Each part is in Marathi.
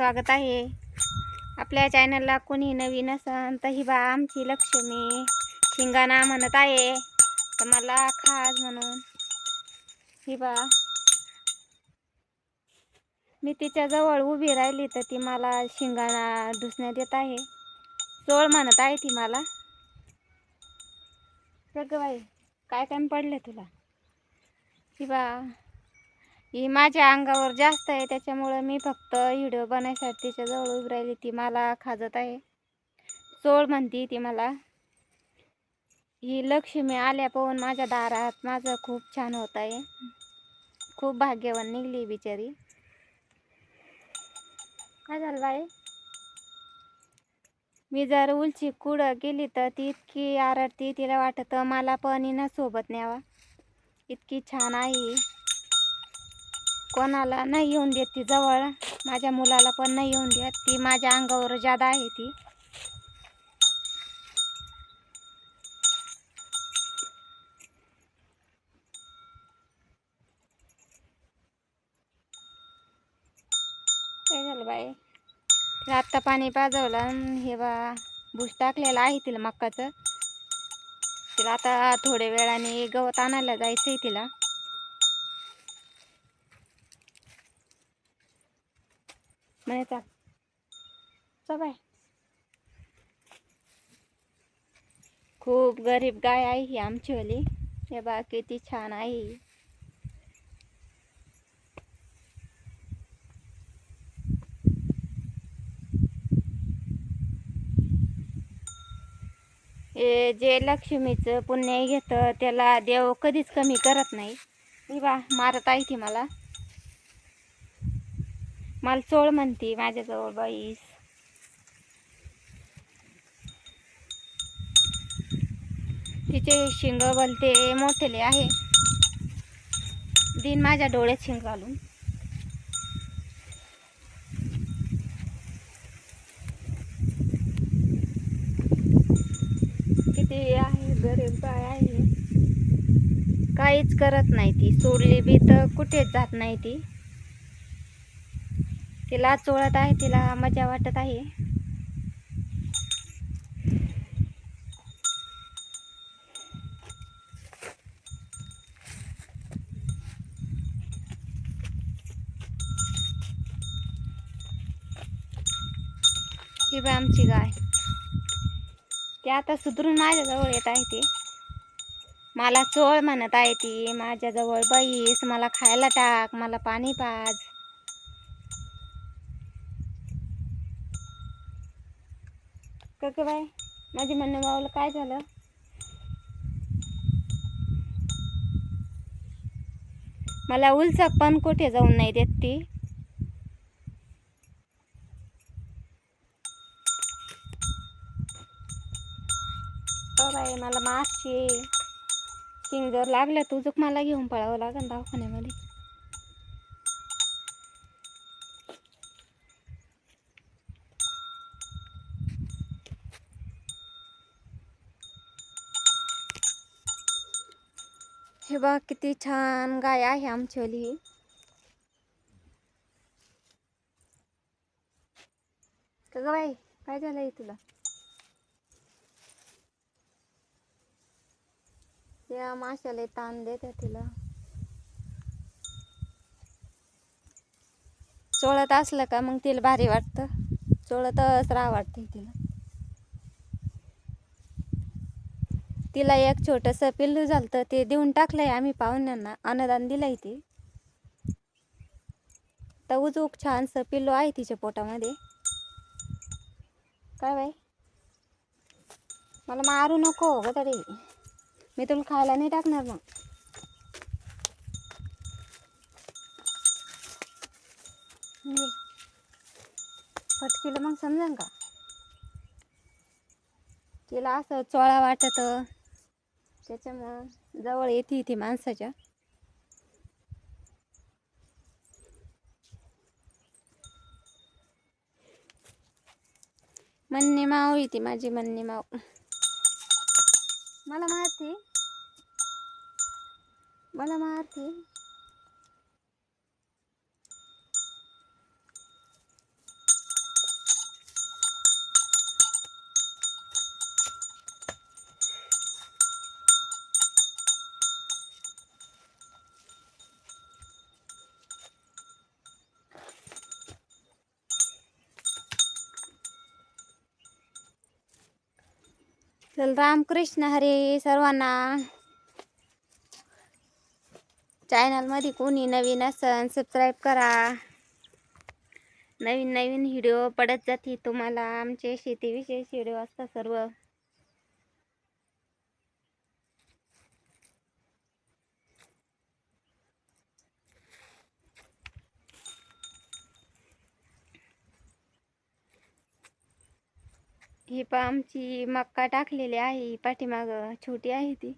स्वागत आहे. आपल्या चॅनलला कोणी नवीन असन तर ही बा आमची लक्ष्मी शिंगाणा म्हणत आहे. तर मला खास म्हणून. ही बा. मी तिच्याजवळ उभी राहिली तर ती मला शिंगाणा धुसण्यात येत आहे. चोळ म्हणत आहे ती मला. सगळं बाई काय काय पडलं तुला? ही बा. ही माझ्या अंगावर जास्त आहे त्याच्यामुळं मी फक्त व्हिडिओ बनायसाठी तिच्याजवळ उभी राहिली. ती मला खाजत आहे. चोळ म्हणती ती मला. ही लक्ष्मी आल्या पाहून माझ्या दारात माझं खूप छान होत आहे. खूप भाग्यवान निघली बिचारी. काय झालं बाई? मी जर उलची कुडं गेली तर ती इतकी आरडती तिला वाटतं मला पण हिनं सोबत न्यावा. इतकी छान आहे कोणाला नाही येऊन देत ती जवळ. माझ्या मुलाला पण नाही येऊन देत. ती माझ्या अंगावर जादा आहे ती. काय झालं बाई? आत्ता पाणी पाजवलं हे बा भूस टाकलेलं आहे तिला मक्काचं. तिला आता थोड्या वेळाने गवत आणायला जायचंय तिला. म्हणे चाल चल खूप गरीब गाय आहे ही आमचीवाली हे बा किती छान आहे हे. जे लक्ष्मीचं पुण्य घेतं त्याला देव कधीच कमी करत नाही. ही बा मारत आहे ती मला. मला चोळ म्हणते माझ्याजवळ बाईस. तिचे शिंग भलते मोठेले आहे. दिन माझ्या डोळ्यात शिंग घालून. किती आहे गरीब काय आहे. काहीच करत नाही ती सोडली बी तर कुठेच जात नाही ती. तिला चोळत आहे तिला मजा वाटत आहे. ही बाय आमची गाय. ती आता सुधरून माझ्याजवळ येत आहे ती. मला चोळ म्हणत आहे ती माझ्याजवळ बैस मला खायला टाक मला पाणी पाज. का बाय माझे म्हणणं भावाला काय झालं? मला उलचा पण कुठे जाऊन नाही देत ती. बाय मला मासची शिंग जर लागलं तुझं मला घेऊन पळावं लागेल दवाखान्यामध्ये. हे बघ किती छान गाय आहे आमच्यावाली ही. का ग बाई काय झालंय तुला? या माशाला ताण देत तिला. चोळत असलं का मग तिला भारी वाटतं? चोळतच राह वाटते तिला. तिला एक छोटंसं पिल्लू झालं ते देऊन टाकलंय आम्ही पाहुण्यांना. अन्नदान दिलंय ते. तर उजूक छानसं पिल्लू आहे तिच्या पोटामध्ये. काय बाई? मला मारू नको ग तरी मी तुला खायला नाही टाकणार मग. फटकीला मग समजा का? तिला असं चोळा वाटत. त्याच्यामुळं जवळ येते इथे माणसाच्या. मन्नी माव येते माझी मन्नी माव मला मारते. मला मारते. चल रामकृष्ण हरे सर्वांना. चॅनलमध्ये कोणी नवीन असन सबस्क्राईब करा. नवीन नवीन व्हिडिओ पडत जाते तुम्हाला. आमचे शेतीविषयी व्हिडिओ असतात सर्व. ही पण आमची मक्का टाकलेली आहे पाठीमाग छोटी आहे ती.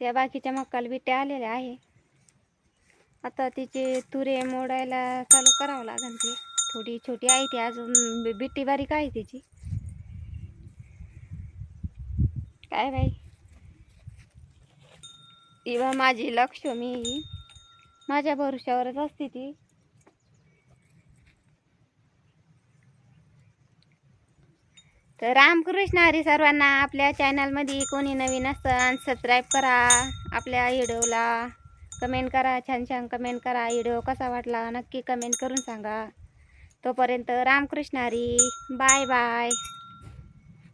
त्या बाकीच्या मक्काला बिट्या आलेल्या आहे. आता तिचे तुरे मोडायला चालू करावं लागेल ती. थोडी छोटी आहे ती अजून बिट्टी बारीक आहे तिची. काय बाई? इवा माझी लक्ष्मी माझ्या भरोश्यावरच असते ती. तर रामकृष्ण हरी सर्वांना आपल्या चॅनलमध्ये कोणी नवीन असतं सबस्क्राईब करा. आपल्या व्हिडिओला कमेंट करा. छान छान कमेंट करा. व्हिडिओ कसा वाटला नक्की कमेंट करून सांगा. तोपर्यंत रामकृष्ण हरी बाय बाय